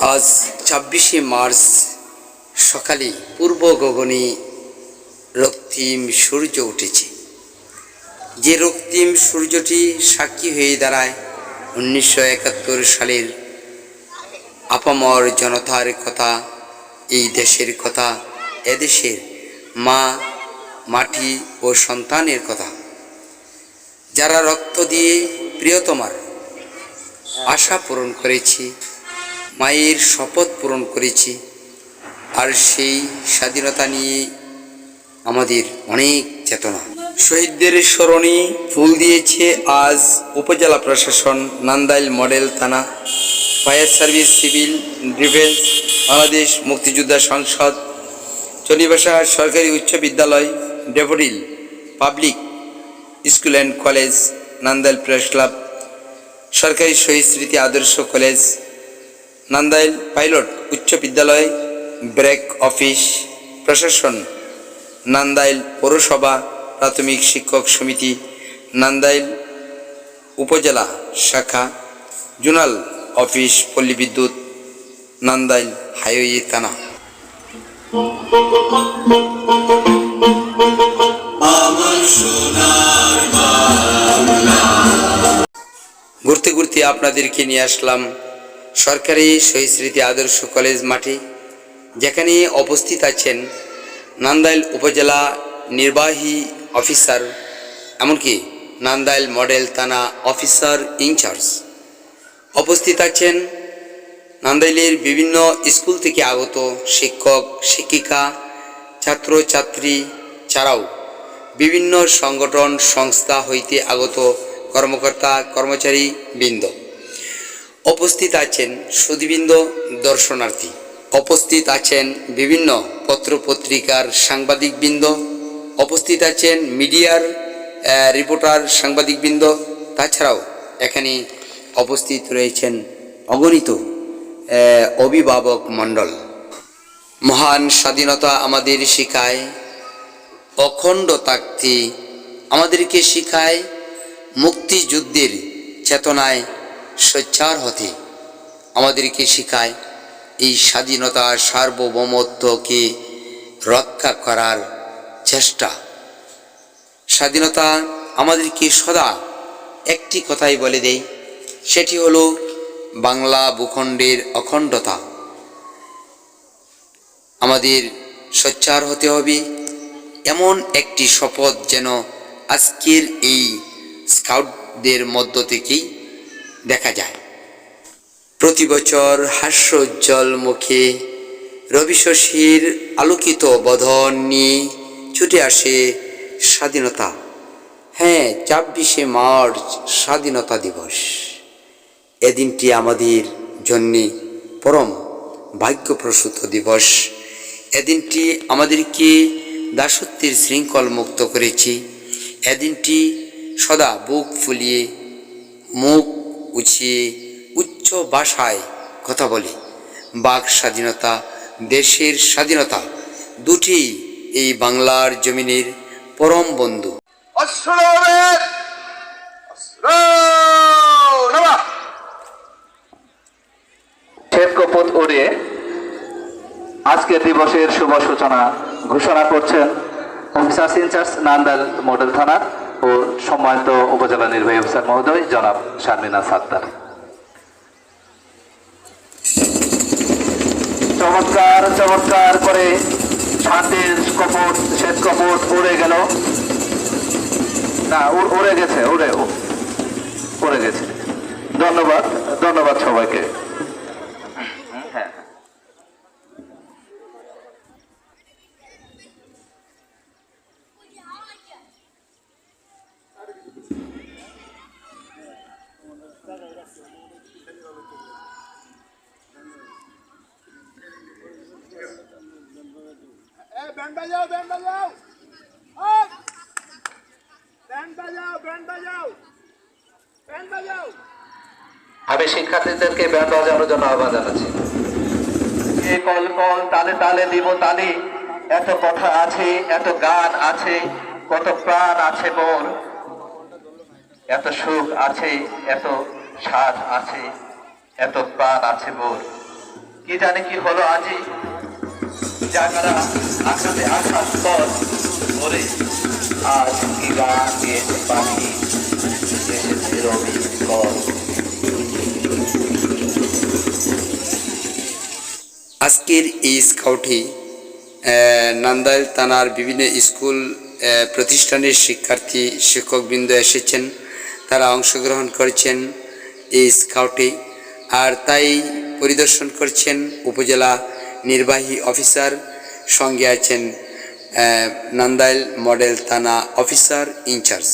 আজ ছাব্বিশে মার্চ সকালে পূর্ব গগনে রক্তিম সূর্য উঠেছে। যে রক্তিম সূর্যটি সাক্ষী হয়ে দাঁড়ায় উনিশশো একাত্তর সালের আপামর জনতার কথা, এই দেশের কথা, এদেশের মা, মাটি ও সন্তানের কথা। যারা রক্ত দিয়ে প্রিয়তমার আশা পূরণ করেছি মায়ের শপথ পূরণ করেছি। আর সেই স্বাধীনতা নিয়ে আমাদের অনেক চেতনা। শহীদদের স্মরণে ফুল দিয়েছে আজ উপজেলা প্রশাসন, নান্দাইল মডেল থানা, fire service civil, defence, Bangladesh মুক্তিযোদ্ধা সংসদ চনিবাসা সরকারি উচ্চ বিদ্যালয় Daffodil public school and college, Nandail press club, সরকারি শহীদ স্মৃতি আদর্শ কলেজ নান্দাইল পাইলট উচ্চ বিদ্যালয়, ব্রেক অফিস, প্রশাসন, নান্দাইল পৌরসভা, প্রাথমিক শিক্ষক সমিতি, নান্দাইল উপজেলা শাখা, জোনাল অফিস, পল্লী বিদ্যুৎ, নান্দাইল হাইওয়ে থানা। ঘুরতে ঘুরতে আপনাদেরকে নিয়ে আসলাম সরকারি শহীদ আদর্শ কলেজ মাঠে, যেখানে উপস্থিত আছেন নান্দাইল উপজেলা নির্বাহী অফিসার, এমনকি নান্দাইল মডেল থানা অফিসার ইনচার্জ। উপস্থিত আছেন নান্দাইলের বিভিন্ন স্কুল থেকে আগত শিক্ষক, শিক্ষিকা, ছাত্র, ছাত্রী ছাড়াও বিভিন্ন সংগঠন, সংস্থা হইতে আগত কর্মকর্তা কর্মচারী বৃন্দ উপস্থিত আছেন সুদীবৃন্দ দর্শনার্থী। উপস্থিত আছেন বিভিন্ন পত্রপত্রিকার সাংবাদিকবৃন্দ। উপস্থিত আছেন মিডিয়ার রিপোর্টার, সাংবাদিকবৃন্দ। তাছাড়াও এখানে উপস্থিত রয়েছেন অগণিত অভিভাবক মণ্ডল। মহান স্বাধীনতা আমাদের শিখায় অখণ্ড থাকতে আমাদেরকে শিখায়, মুক্তিযুদ্ধের চেতনায় সোচ্চার হতে আমাদেরকে শিখায় এই স্বাধীনতা সার্বভৌমত্বকে রক্ষা করার চেষ্টা। স্বাধীনতা আমাদেরকে সদা একটি কথাই বলে দেয়, সেটি হলো বাংলা ভূখণ্ডের অখণ্ডতা। আমাদের সোচ্চার হতে হবে, এমন একটি শপথ যেন আজকের এই স্কাউটদের মধ্য থেকেই দেখা যায়। প্রতি বছর হাস্যোজ্জ্বল মুখে রবি শশীর আলোকিত বধন নিয়ে ছুটে আসে স্বাধীনতা। হ্যাঁ ছাব্বিশে মার্চ স্বাধীনতা দিবস। এদিনটি আমাদের জন্যে পরম ভাগ্যপ্রসূত দিবস। এদিনটি আমাদেরকে দাসত্বের শৃঙ্খল মুক্ত করেছি। এদিনটি সদা বুক ফুলিয়ে মুখ উছিয়ে উচ্চ ভাষায় কথা বলে। বাক স্বাধীনতা দেশের স্বাধীনতা দুটি এই বাংলার জমিনের পরম বন্ধু। কপত উড়িয়ে আজকের দিবসের শুভ সূচনা ঘোষণা করছেন অফিসার ইনচার্জ নান্দাল মডেল থানা ও সম্মানিত উপজেলা নির্বাহী অফিসার মহোদয়, জনাব শারমিনা সাত্তার। চমৎকার চমৎকার করে শান্তির কপট শ্বেত কপট উড়ে গেল। না উড়ে গেছে, উড়ে উড়ে গেছে। ধন্যবাদ ধন্যবাদ সবাইকে। ব্যান্ড বাজাও ব্যান্ড বাজাও। ব্যান্ড বাজাও ব্যান্ড বাজাও। ব্যান্ড বাজাও। আমি শিক্ষার্থীদেরকে ব্যান্ড বাজানোর জন্য আহ্বান জানাচ্ছি। এ কল কল তালে তালে দিব তালি। এত কথা আছে এত গান আছে কত প্রাণ আছে মোর এত সুখ আছে এত স্বাদ আছে এত প্রাণ আছে মোর কি জানে কি হলো আজই পর করে আজ পাখি এসেছে রবি কর আজকের এই স্কাউটে নান্দাইল থানার বিভিন্ন স্কুল প্রতিষ্ঠানের শিক্ষার্থী শিক্ষকবৃন্দ এসেছেন। তারা অংশগ্রহণ করেছেন এই স্কাউটে। আর তাই পরিদর্শন করছেন উপজেলা নির্বাহী অফিসার সঙ্গে আছেন নান্দাইল মডেল থানা অফিসার ইনচার্জ।